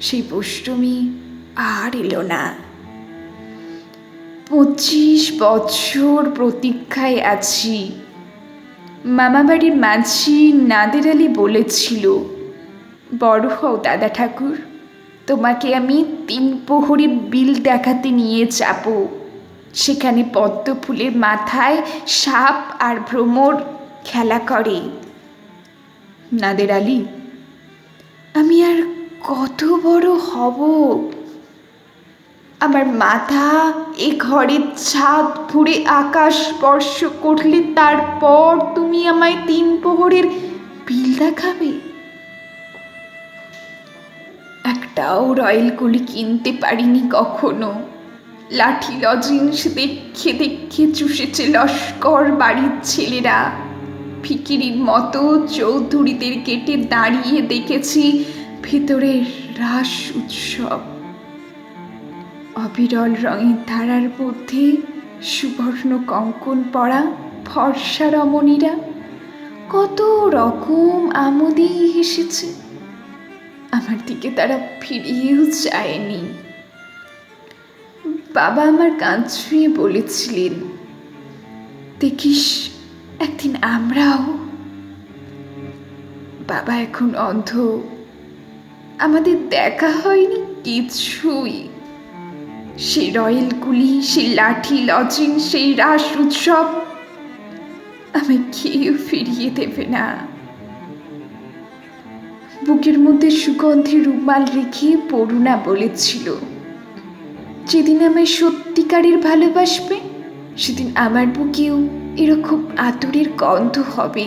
সেই বষ্টমী আর এলো না। পঁচিশ বছর প্রতীক্ষায় আছি। মামাবাড়ির মাঝি নাদের আলী বলেছিল, বড় হও দাদা ঠাকুর, তোমাকে আমি তিন প্রহরী বিল দেখাতে নিয়ে যাব। সেখানে পদ্ম ফুলের মাথায় সাপ আর ভ্রমর খেলা করে। নাদের আলী কত বড় হব। আমার মাথা এ ঘরের ছাদ ফুঁড়ে আকাশ স্পর্শ করলে তারপর তুমি আমায় তিন প্রহরের বিল দেখাবে। একটাও রয়্যাল গুলি কিনতে পারিনি কখনো। লাঠি লজিন্স দেখে দেখে চুষেছে লস্কর বাড়ির ছেলেরা। ফিকিরির মতো চৌধুরীদের কেটে দাঁড়িয়ে দেখেছি ভেতরের রাস উৎসব। অবিরল রঙের ধারার মধ্যে সুবর্ণ কঙ্কন পড়া ফর্সা রমণীরা কত রকম আমোদেই হেসেছে। আমার দিকে তারা ফিরিয়েও চায়নি। বাবা আমার কান ছুঁয়ে বলেছিলেন, দেখিস, একদিন আমরাও বাবা এখন অন্ধ। আমাদের দেখা হয়নি কিছুই। সেই রয়েলগুলি সেই লাঠি লজিং সেই রাস উৎসব, আমায় কেউ ফিরিয়ে দেবে না। বুকের মধ্যে সুগন্ধি রুমাল রেখে পড়ুনা বলেছিল, যেদিন আমায় সত্যিকারের ভালোবাসবে, সেদিন আমার বুকেও এরকম আতরের গন্ধ হবে।